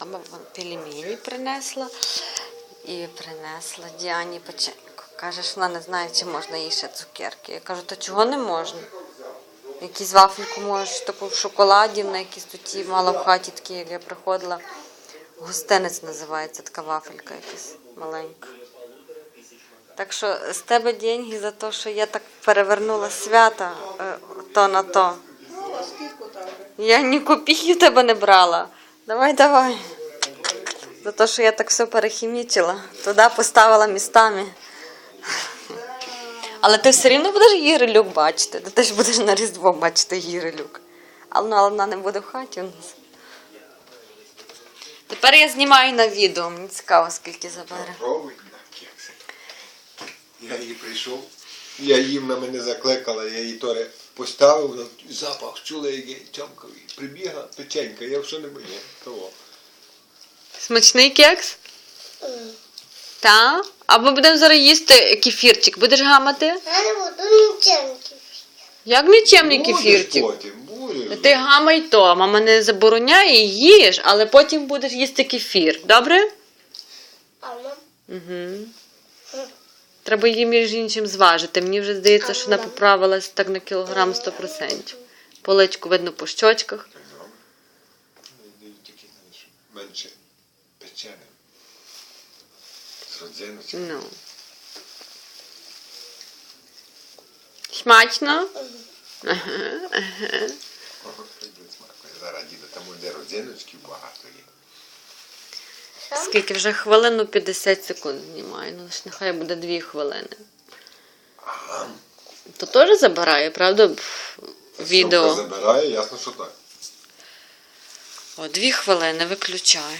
Вон пельмені принесла і принесла Діані печеньку. Каже, що вона не знає, чи можна їй ще цукерки. Я кажу, то чого не можна? Якісь вафельку можеш, таку в шоколаді, на якісь тут мала в хаті такі, як я приходила. Гостинець називається така вафелька якась маленька. Так що з тебе деньги за те, що я так перевернула свята е, то на то. Я ні копійки в тебе не брала. Давай, давай. За те, що я так все перехімічила. Туди поставила містами. Але ти все рівно будеш Гірилюк бачити. Ти теж будеш на Різдво бачити Гірилюк. Але, але вона не буде в хаті у нас. Тепер я знімаю на відео. Мені цікаво, скільки забере. Я її прийшов, я їм на мене закликала, я її торе поставив, запах чула, як я прибігла печенька, я все не боюсь того. Смачний кекс? Так? Або будемо зараз їсти кефірчик. Будеш гамати? Я не буду ніченьки. Як нічемний Будеш кефірчик? потім, будеш. Ти гамай то, мама не забороняє, їж, але потім будеш їсти кефір. Добре? Мама, Угу. Треба її між іншим зважити. Мені вже здається, що вона поправилась так на кілограм 100%. Поличку видно по щочках. Менше печене. З. Ну. Смачно? Зараз діду, там де родзиночків багато є. Скільки вже хвилину 50 секунд знімаю. Ну, ж нехай буде 2 хвилини. То теж забирає, правда? Відео. Забирає, ясно, що так. О, дві хвилини виключаю.